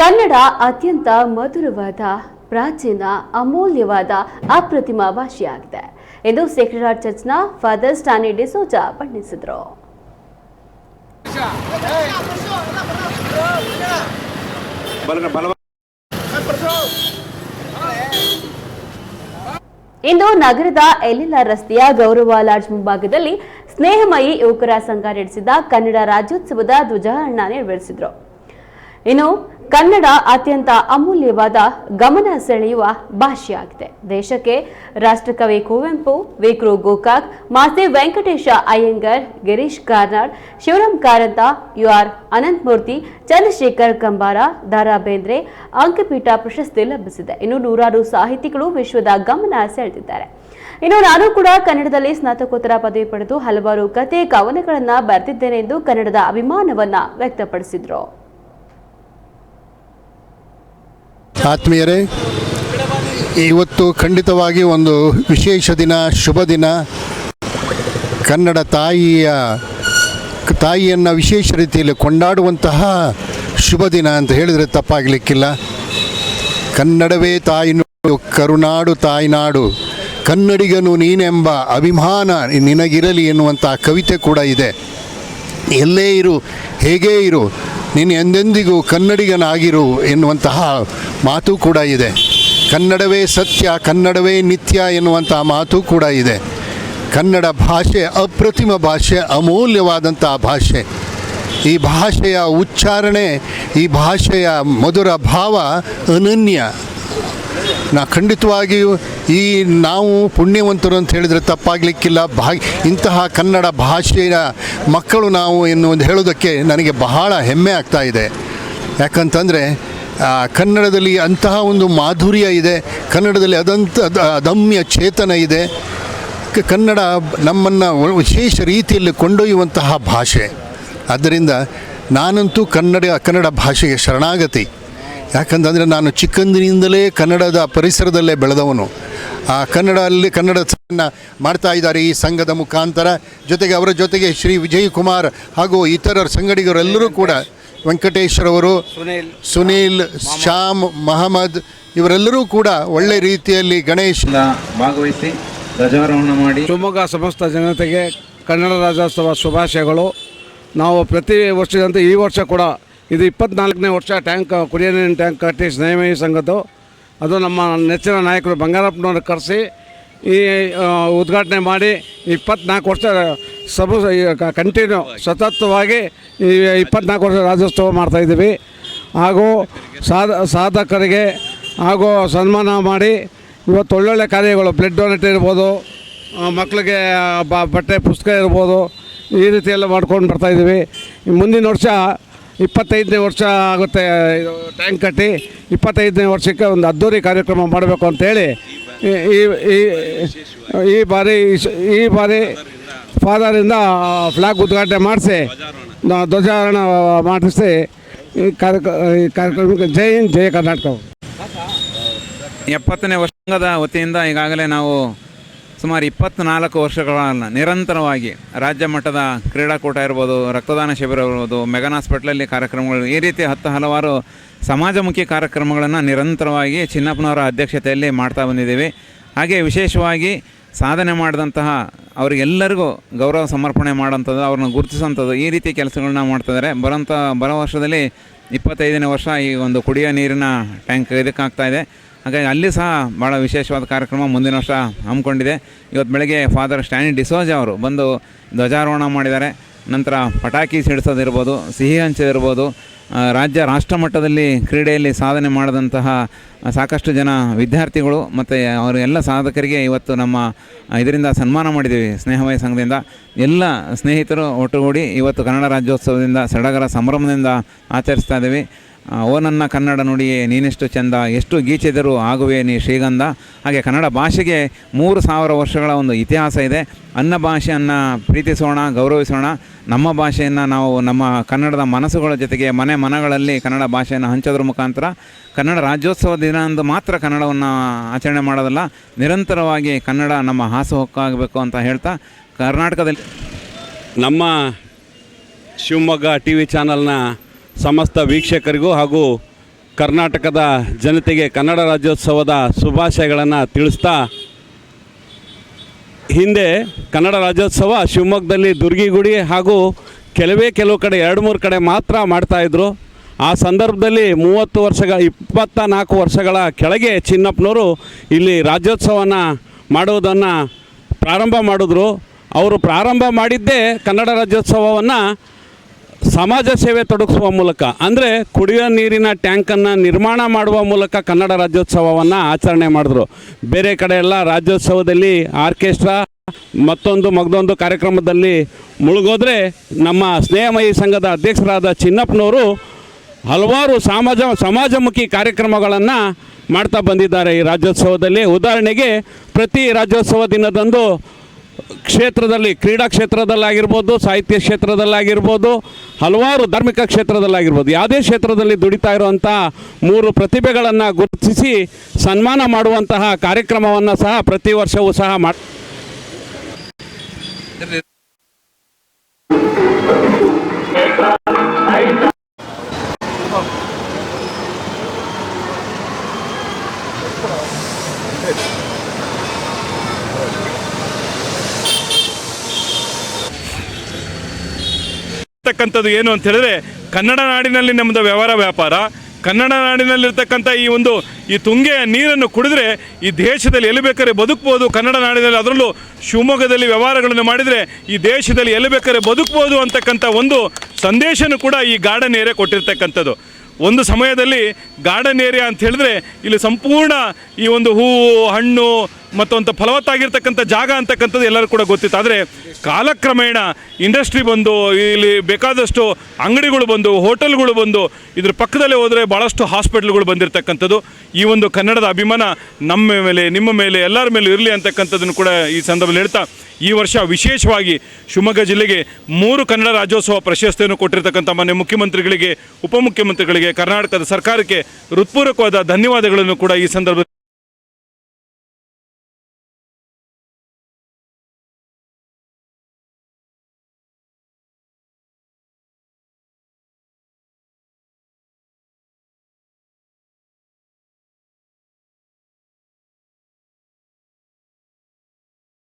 ಕನ್ನಡ ಅತ್ಯಂತ ಮಧುರವಾದ, ಪ್ರಾಚೀನ, ಅಮೂಲ್ಯವಾದ, ಅಪ್ರತಿಮ ಭಾಷೆಯಾಗಿದೆ. ಎಂದು ಸೆಕ್ರೆಟರಿ ಚರ್ಚ್ನ ಫಾದರ್ ಸ್ಟಾನಿ ಡಿಸೋಜಾ ಬಣ್ಣಿಸಿದರು. ಇಂದು ನಗರದ ಎಲ್ಎಲ್ಆರ್ ರಸ್ತೆಯ ಗೌರವ ಲಾಡ್ಜ್ ಮುಂಭಾಗದಲ್ಲಿ ಸ್ನೇಹಮಯಿ ಯುವಕರ ಸಂಘ ನಡೆಸಿದ ಕನ್ನಡ ರಾಜ್ಯೋತ್ಸವದ ಧ್ವಜಾರೋಹಣ ನೆರವೇರಿಸಿದರು. ಇನ್ನು ಕನ್ನಡ ಅತ್ಯಂತ ಅಮೂಲ್ಯವಾದ ಗಮನ ಸೆಳೆಯುವ ಭಾಷೆಯಾಗಿದೆ. ದೇಶಕ್ಕೆ ರಾಷ್ಟ್ರಕವಿ ಕುವೆಂಪು, ವಿಕ್ರು ಗೋಕಾಕ್ ಮಾತೆ ವೆಂಕಟೇಶ ಅಯ್ಯಂಗರ್, ಗಿರೀಶ್ ಕಾರ್ನಾಡ್, ಶಿವರಾಮ್ ಕಾರಂತ, ಯು ಆರ್ ಅನಂತಮೂರ್ತಿ, ಚಂದ್ರಶೇಖರ್ ಕಂಬಾರ ದಾರಾ ಬೇಂದ್ರೆ ಅಂಕಪೀಠ ಪ್ರಶಸ್ತಿ ಲಭಿಸಿದೆ. ಇನ್ನು ನೂರಾರು ಸಾಹಿತಿಗಳು ವಿಶ್ವದ ಗಮನ ಸೆಳೆದಿದ್ದಾರೆ. ಇನ್ನು ನಾನು ಕೂಡ ಕನ್ನಡದಲ್ಲಿ ಸ್ನಾತಕೋತ್ತರ ಪದವಿ ಪಡೆದು ಹಲವಾರು ಕತೆ ಕವನಗಳನ್ನು ಬರೆದಿದ್ದೇನೆ ಎಂದು ಕನ್ನಡದ ಅಭಿಮಾನವನ್ನು ವ್ಯಕ್ತಪಡಿಸಿದ್ರು. ಆತ್ಮೀಯರೇ, ಇವತ್ತು ಖಂಡಿತವಾಗಿ ಒಂದು ವಿಶೇಷ ದಿನ, ಶುಭ ದಿನ. ಕನ್ನಡ ತಾಯಿಯ, ತಾಯಿಯನ್ನು ವಿಶೇಷ ರೀತಿಯಲ್ಲಿ ಕೊಂಡಾಡುವಂತಹ ಶುಭ ದಿನ ಅಂತ ಹೇಳಿದರೆ ತಪ್ಪಾಗಲಿಕ್ಕಿಲ್ಲ. ಕನ್ನಡವೇ ತಾಯಿನಾಡು, ಕರುನಾಡು ತಾಯಿನಾಡು, ಕನ್ನಡಿಗನು ನೀನೆಂಬ ಅಭಿಮಾನ ನಿನಗಿರಲಿ ಎನ್ನುವಂಥ ಕವಿತೆ ಕೂಡ ಇದೆ. ಎಲ್ಲೇ ಇರು, ಹೇಗೇ ಇರು ನೀನು ಎಂದೆಂದಿಗೂ ಕನ್ನಡಿಗನಾಗಿರು ಎನ್ನುವಂತಹ ಮಾತು ಕೂಡ ಇದೆ. ಕನ್ನಡವೇ ಸತ್ಯ, ಕನ್ನಡವೇ ನಿತ್ಯ ಎನ್ನುವಂತಹ ಮಾತು ಕೂಡ ಇದೆ. ಕನ್ನಡ ಭಾಷೆ ಅಪ್ರತಿಮ ಭಾಷೆ, ಅಮೂಲ್ಯವಾದಂಥ ಭಾಷೆ. ಈ ಭಾಷೆಯ ಉಚ್ಚಾರಣೆ, ಈ ಭಾಷೆಯ ಮಧುರ ಭಾವ ಅನನ್ಯ. ನಾ ಖಂಡಿತವಾಗಿಯೂ ಈ ನಾವು ಪುಣ್ಯವಂತರು ಅಂತ ಹೇಳಿದರೆ ತಪ್ಪಾಗಲಿಕ್ಕಿಲ್ಲ. ಭಾ ಇಂತಹ ಕನ್ನಡ ಭಾಷೆಯ ಮಕ್ಕಳು ನಾವು ಎನ್ನುವುದು ಹೇಳೋದಕ್ಕೆ ನನಗೆ ಬಹಳ ಹೆಮ್ಮೆ ಆಗ್ತಾ ಇದೆ. ಯಾಕಂತಂದರೆ ಕನ್ನಡದಲ್ಲಿ ಅಂತಹ ಒಂದು ಮಾಧುರ್ಯ ಇದೆ, ಕನ್ನಡದಲ್ಲಿ ಅದಂತ, ಅದ- ಅದಮ್ಯ ಚೇತನ ಇದೆ. ಕನ್ನಡ ನಮ್ಮನ್ನು ವಿಶೇಷ ರೀತಿಯಲ್ಲಿ ಕೊಂಡೊಯ್ಯುವಂತಹ ಭಾಷೆ. ಆದ್ದರಿಂದ ನಾನಂತೂ ಕನ್ನಡ ಕನ್ನಡ ಭಾಷೆಗೆ ಶರಣಾಗತಿ. ಯಾಕಂತಂದರೆ ನಾನು ಚಿಕ್ಕಂದಿನಿಂದಲೇ ಕನ್ನಡದ ಪರಿಸರದಲ್ಲೇ ಬೆಳೆದವನು. ಆ ಕನ್ನಡ ಅಲ್ಲಿ ಕನ್ನಡ ಮಾಡ್ತಾ ಇದ್ದಾರೆ ಈ ಸಂಘದ ಮುಖಾಂತರ. ಜೊತೆಗೆ ಅವರ ಜೊತೆಗೆ ಶ್ರೀ ವಿಜಯ್ ಕುಮಾರ್ ಹಾಗೂ ಇತರ ಸಂಗಡಿಗರೆಲ್ಲರೂ ಕೂಡ ವೆಂಕಟೇಶ್ವರವರು ಸುನೀಲ್ ಸುನೀಲ್ ಶ್ಯಾಮ್ ಮಹಮ್ಮದ್. ಇವರೆಲ್ಲರೂ ಕೂಡ ಒಳ್ಳೆ ರೀತಿಯಲ್ಲಿ ಗಣೇಶ್ ಭಾಗವಹಿಸಿ ಧ್ವಜಾರೋಹಣ ಮಾಡಿ. ಶಿವಮೊಗ್ಗ ಸಮಸ್ತ ಜನತೆಗೆ ಕನ್ನಡ ರಾಜ್ಯೋತ್ಸವ ಶುಭಾಶಯಗಳು. ನಾವು ಪ್ರತಿ ವರ್ಷದಂತೆ ಈ ವರ್ಷ ಕೂಡ ಇದು ಇಪ್ಪತ್ನಾಲ್ಕನೇ ವರ್ಷ ಟ್ಯಾಂಕ್ ಕುಡಿಯೋ ನೀರಿನ ಟ್ಯಾಂಕ್ ಕಟ್ಟಿ ಸ್ನೇಹಿ ಸಂಘದ್ದು. ಅದು ನಮ್ಮ ನೆಚ್ಚಿನ ನಾಯಕರು ಬಂಗಾರಪ್ಪನವ್ರು ಕರೆಸಿ ಈ ಉದ್ಘಾಟನೆ ಮಾಡಿ ಇಪ್ಪತ್ನಾಲ್ಕು ವರ್ಷ ಸಬ ಕಂಟಿನ್ಯೂ ಸತತವಾಗಿ ಈ ಇಪ್ಪತ್ನಾಲ್ಕು ವರ್ಷ ರಾಜ್ಯೋತ್ಸವ ಮಾಡ್ತಾಯಿದ್ದೀವಿ ಹಾಗೂ ಸಾಧ, ಸಾಧಕರಿಗೆ ಹಾಗೂ ಸನ್ಮಾನ ಮಾಡಿ ಇವತ್ತು ಒಳ್ಳೊಳ್ಳೆ ಕಾರ್ಯಗಳು ಬ್ಲಡ್ ಡೊನೇಟ್ ಇರ್ಬೋದು ಮಕ್ಕಳಿಗೆ ಬಟ್ಟೆ, ಪುಸ್ತಕ ಇರ್ಬೋದು, ಈ ರೀತಿಯೆಲ್ಲ ಮಾಡ್ಕೊಂಡು ಬರ್ತಾಯಿದ್ದೀವಿ ಮುಂದಿನ ವರ್ಷ ಇಪ್ಪತ್ತೈದನೇ ವರ್ಷ ಆಗುತ್ತೆ, ಇದು ಟ್ಯಾಂಕ್ ಕಟ್ಟಿ. ಇಪ್ಪತ್ತೈದನೇ ವರ್ಷಕ್ಕೆ ಒಂದು ಅದ್ದೂರಿ ಕಾರ್ಯಕ್ರಮ ಮಾಡಬೇಕು ಅಂತೇಳಿ ಈ- ಈ ಬಾರಿ ಈ ಬಾರಿ ಫಾದರಿಂದ ಫ್ಲಾಗ್ ಉದ್ಘಾಟನೆ ಮಾಡಿಸಿ ಧ್ವಜಾರೋಹಣ ಮಾಡಿಸಿ, ಈ ಕಾರ್ಯಕ್ರಮ ಈ ಕಾರ್ಯಕ್ರಮಕ್ಕೆ ಜೈ ಹಿಂದ್, ಜೈ ಕರ್ನಾಟಕ. ಎಪ್ಪತ್ತನೇ ವರ್ಷದ ವತಿಯಿಂದ ಈಗಾಗಲೇ ನಾವು ಸುಮಾರು ಇಪ್ಪತ್ತ್ನಾಲ್ಕು ವರ್ಷಗಳ ನಿರಂತರವಾಗಿ ರಾಜ್ಯ ಮಟ್ಟದ ಕ್ರೀಡಾಕೂಟ ಇರ್ಬೋದು, ರಕ್ತದಾನ ಶಿಬಿರ ಇರ್ಬೋದು, ಮೆಗನ್ ಹಾಸ್ಪಿಟ್ಲಲ್ಲಿ ಕಾರ್ಯಕ್ರಮಗಳು, ಈ ರೀತಿ ಹತ್ತು ಹಲವಾರು ಸಮಾಜಮುಖಿ ಕಾರ್ಯಕ್ರಮಗಳನ್ನು ನಿರಂತರವಾಗಿ ಚಿನ್ನಪ್ಪನವರ ಅಧ್ಯಕ್ಷತೆಯಲ್ಲಿ ಮಾಡ್ತಾ ಬಂದಿದ್ದೀವಿ. ಹಾಗೆ ವಿಶೇಷವಾಗಿ ಸಾಧನೆ ಮಾಡಿದಂತಹ ಅವರಿಗೆಲ್ಲರಿಗೂ ಗೌರವ ಸಮರ್ಪಣೆ ಮಾಡೋಂಥದ್ದು ಅವ್ರನ್ನ ಗುರುತಿಸೋಂಥದ್ದು ಈ ರೀತಿ ಕೆಲಸಗಳನ್ನ ಮಾಡ್ತಿದ್ದಾರೆ. ಬರೋಂಥ ಬರೋ ವರ್ಷದಲ್ಲಿ ಇಪ್ಪತ್ತೈದನೇ ವರ್ಷ ಈ ಒಂದು ಕುಡಿಯೋ ನೀರಿನ ಟ್ಯಾಂಕ್ ಇದಕ್ಕಾಗ್ತಾ ಇದೆ. ಹಾಗಾಗಿ ಅಲ್ಲಿ ಸಹ ಭಾಳ ವಿಶೇಷವಾದ ಕಾರ್ಯಕ್ರಮ ಮುಂದಿನ ವರ್ಷ ಹಮ್ಮಿಕೊಂಡಿದೆ. ಇವತ್ತು ಬೆಳಗ್ಗೆ ಫಾದರ್ ಸ್ಟ್ಯಾನಿ ಡಿಸೋಜ ಅವರು ಬಂದು ಧ್ವಜಾರೋಹಣ ಮಾಡಿದ್ದಾರೆ. ನಂತರ ಪಟಾಕಿ ಸಿಡಿಸೋದಿರ್ಬೋದು, ಸಿಹಿ ಹಂಚೋದಿರ್ಬೋದು ರಾಜ್ಯ ರಾಷ್ಟ್ರ ಮಟ್ಟದಲ್ಲಿ ಕ್ರೀಡೆಯಲ್ಲಿ ಸಾಧನೆ ಮಾಡಿದಂತಹ ಸಾಕಷ್ಟು ಜನ ವಿದ್ಯಾರ್ಥಿಗಳು ಮತ್ತು ಅವರು ಎಲ್ಲ ಸಾಧಕರಿಗೆ ಇವತ್ತು ನಮ್ಮ ಇದರಿಂದ ಸನ್ಮಾನ ಮಾಡಿದ್ದೀವಿ ಸ್ನೇಹಮಯ ಸಂಘದಿಂದ. ಎಲ್ಲ ಸ್ನೇಹಿತರು ಒಟ್ಟುಗೂಡಿ ಇವತ್ತು ಕನ್ನಡ ರಾಜ್ಯೋತ್ಸವದಿಂದ, ಸಡಗರ ಸಂಭ್ರಮದಿಂದ ಆಚರಿಸ್ತಾ ಇದ್ದೀವಿ. ಓ ನನ್ನ ಕನ್ನಡ ನುಡಿಯೇ, ನೀನೆಷ್ಟು ಚೆಂದ, ಎಷ್ಟು ಗೀಚಿದರೂ ಆಗುವೆ ನೀ ಶ್ರೀಗಂಧ. ಹಾಗೆ ಕನ್ನಡ ಭಾಷೆಗೆ ಮೂರು ಸಾವಿರ ವರ್ಷಗಳ ಒಂದು ಇತಿಹಾಸ ಇದೆ. ಅನ್ನ ಭಾಷೆಯನ್ನು ಪ್ರೀತಿಸೋಣ, ಗೌರವಿಸೋಣ. ನಮ್ಮ ಭಾಷೆಯನ್ನು ನಾವು ನಮ್ಮ ಕನ್ನಡದ ಮನಸ್ಸುಗಳ ಜೊತೆಗೆ ಮನೆ ಮನಗಳಲ್ಲಿ ಕನ್ನಡ ಭಾಷೆಯನ್ನು ಹಂಚೋದ್ರ ಮುಖಾಂತರ ಕನ್ನಡ ರಾಜ್ಯೋತ್ಸವ ದಿನ ಅಂದು ಮಾತ್ರ ಕನ್ನಡವನ್ನು ಆಚರಣೆ ಮಾಡೋದಲ್ಲ, ನಿರಂತರವಾಗಿ ಕನ್ನಡ ನಮ್ಮ ಹಾಸುಹೊಕ್ಕಾಗಬೇಕು ಅಂತ ಹೇಳ್ತಾ ಕರ್ನಾಟಕದಲ್ಲಿ ನಮ್ಮ ಶಿವಮೊಗ್ಗ ಟಿ ವಿ ಚಾನಲ್ನ ಸಮಸ್ತ ವೀಕ್ಷಕರಿಗೂ ಹಾಗೂ ಕರ್ನಾಟಕದ ಜನತೆಗೆ ಕನ್ನಡ ರಾಜ್ಯೋತ್ಸವದ ಶುಭಾಶಯಗಳನ್ನು ತಿಳಿಸ್ತಾ ಹಿಂದೆ ಕನ್ನಡ ರಾಜ್ಯೋತ್ಸವ ಶಿವಮೊಗ್ಗದಲ್ಲಿ ದುರ್ಗಿಗುಡಿ ಹಾಗೂ ಕೆಲವೇ ಕೆಲವು ಕಡೆ, ಎರಡು ಮೂರು ಕಡೆ ಮಾತ್ರ ಮಾಡ್ತಾಯಿದ್ರು ಆ ಸಂದರ್ಭದಲ್ಲಿ ಮೂವತ್ತು ವರ್ಷಗಳ ಇಪ್ಪತ್ತ ನಾಲ್ಕು ವರ್ಷಗಳ ಕೆಳಗೆ ಚಿನ್ನಪ್ಪನವರು ಇಲ್ಲಿ ರಾಜ್ಯೋತ್ಸವನ ಮಾಡುವುದನ್ನು ಪ್ರಾರಂಭ ಮಾಡಿದ್ರು. ಅವರು ಪ್ರಾರಂಭ ಮಾಡಿದ್ದೇ ಕನ್ನಡ ರಾಜ್ಯೋತ್ಸವವನ್ನು ಸಮಾಜ ಸೇವೆ ತೊಡಗಿಸುವ ಮೂಲಕ, ಅಂದರೆ ಕುಡಿಯೋ ನೀರಿನ ಟ್ಯಾಂಕನ್ನು ನಿರ್ಮಾಣ ಮಾಡುವ ಮೂಲಕ ಕನ್ನಡ ರಾಜ್ಯೋತ್ಸವವನ್ನು ಆಚರಣೆ ಮಾಡಿದ್ರು. ಬೇರೆ ಕಡೆ ಎಲ್ಲ ರಾಜ್ಯೋತ್ಸವದಲ್ಲಿ ಆರ್ಕೆಸ್ಟ್ರಾ ಮತ್ತೊಂದು ಮಗದೊಂದು ಕಾರ್ಯಕ್ರಮದಲ್ಲಿ ಮುಳುಗೋದ್ರೆ ನಮ್ಮ ಸ್ನೇಹಮಯಿ ಸಂಘದ ಅಧ್ಯಕ್ಷರಾದ ಚಿನ್ನಪ್ಪನವರು ಹಲವಾರು ಸಮಾಜ, ಸಮಾಜಮುಖಿ ಕಾರ್ಯಕ್ರಮಗಳನ್ನು ಮಾಡ್ತಾ ಬಂದಿದ್ದಾರೆ ಈ ರಾಜ್ಯೋತ್ಸವದಲ್ಲಿ. ಉದಾಹರಣೆಗೆ ಪ್ರತಿ ರಾಜ್ಯೋತ್ಸವ ದಿನದಂದು ಕ್ಷೇತ್ರದಲ್ಲಿ, ಕ್ರೀಡಾ ಕ್ಷೇತ್ರದಲ್ಲಾಗಿರ್ಬೋದು, ಸಾಹಿತ್ಯ ಕ್ಷೇತ್ರದಲ್ಲಾಗಿರ್ಬೋದು, ಹಲವಾರು ಧಾರ್ಮಿಕ ಕ್ಷೇತ್ರದಲ್ಲಾಗಿರ್ಬೋದು, ಯಾವುದೇ ಕ್ಷೇತ್ರದಲ್ಲಿ ದುಡಿತಾ ಇರುವಂಥ ಮೂರು ಪ್ರತಿಭೆಗಳನ್ನು ಗುರುತಿಸಿ ಸನ್ಮಾನ ಮಾಡುವಂತಹ ಕಾರ್ಯಕ್ರಮವನ್ನು ಸಹ ಪ್ರತಿ ವರ್ಷವೂ ಸಹ ಮಾಡಿ ಇರ್ತಕ್ಕಂಥದ್ದು ಏನು ಅಂತ ಹೇಳಿದ್ರೆ ಕನ್ನಡ ನಾಡಿನಲ್ಲಿ ನಮ್ಮದು ವ್ಯವಹಾರ ವ್ಯಾಪಾರ, ಕನ್ನಡ ನಾಡಿನಲ್ಲಿರ್ತಕ್ಕಂಥ ಈ ಒಂದು ಈ ತುಂಗೆಯ ನೀರನ್ನು ಕುಡಿದ್ರೆ ಈ ದೇಶದಲ್ಲಿ ಎಲ್ಲಿ ಬೇಕಾದ್ರೆ ಬದುಕ್ಬೋದು, ಕನ್ನಡ ನಾಡಿನಲ್ಲಿ ಅದರಲ್ಲೂ ಶಿವಮೊಗ್ಗದಲ್ಲಿ ವ್ಯವಹಾರಗಳನ್ನು ಮಾಡಿದರೆ ಈ ದೇಶದಲ್ಲಿ ಎಲ್ಲಿ ಬೇಕಾದ್ರೆ ಬದುಕ್ಬೋದು ಅಂತಕ್ಕಂಥ ಒಂದು ಸಂದೇಶನೂ ಕೂಡ ಈ ಗಾರ್ಡನ್ ಏರಿಯಾ ಕೊಟ್ಟಿರ್ತಕ್ಕಂಥದ್ದು. ಒಂದು ಸಮಯದಲ್ಲಿ ಗಾರ್ಡನ್ ಏರಿಯಾ ಅಂತ ಹೇಳಿದ್ರೆ ಇಲ್ಲಿ ಸಂಪೂರ್ಣ ಈ ಒಂದು ಹೂವು, ಹಣ್ಣು ಮತ್ತೊಂದು ಫಲವತ್ತಾಗಿರ್ತಕ್ಕಂಥ ಜಾಗ ಅಂತಕ್ಕಂಥದ್ದು ಎಲ್ಲರೂ ಕೂಡ ಗೊತ್ತಿತ್ತು. ಆದರೆ ಕಾಲಕ್ರಮೇಣ ಇಂಡಸ್ಟ್ರಿ ಬಂದು, ಇಲ್ಲಿ ಬೇಕಾದಷ್ಟು ಅಂಗಡಿಗಳು ಬಂದು, ಹೋಟೆಲ್ಗಳು ಬಂದು, ಇದ್ರ ಪಕ್ಕದಲ್ಲೇ ಹೋದರೆ ಭಾಳಷ್ಟು ಹಾಸ್ಪಿಟ್ಲ್ಗಳು ಬಂದಿರತಕ್ಕಂಥದ್ದು. ಈ ಒಂದು ಕನ್ನಡದ ಅಭಿಮಾನ ನಮ್ಮ ಮೇಲೆ, ನಿಮ್ಮ ಮೇಲೆ, ಎಲ್ಲರ ಮೇಲೆ ಇರಲಿ ಅಂತಕ್ಕಂಥದ್ದನ್ನು ಕೂಡ ಈ ಸಂದರ್ಭದಲ್ಲಿ ಹೇಳ್ತಾ, ಈ ವರ್ಷ ವಿಶೇಷವಾಗಿ ಶಿವಮೊಗ್ಗ ಜಿಲ್ಲೆಗೆ ಮೂರು ಕನ್ನಡ ರಾಜ್ಯೋತ್ಸವ ಪ್ರಶಸ್ತಿಯನ್ನು ಕೊಟ್ಟಿರ್ತಕ್ಕಂಥ ಮಾನ್ಯ ಮುಖ್ಯಮಂತ್ರಿಗಳಿಗೆ, ಉಪಮುಖ್ಯಮಂತ್ರಿಗಳಿಗೆ, ಕರ್ನಾಟಕದ ಸರ್ಕಾರಕ್ಕೆ ಹೃತ್ಪೂರ್ವಕವಾದ ಧನ್ಯವಾದಗಳನ್ನು ಕೂಡ ಈ ಸಂದರ್ಭದಲ್ಲಿ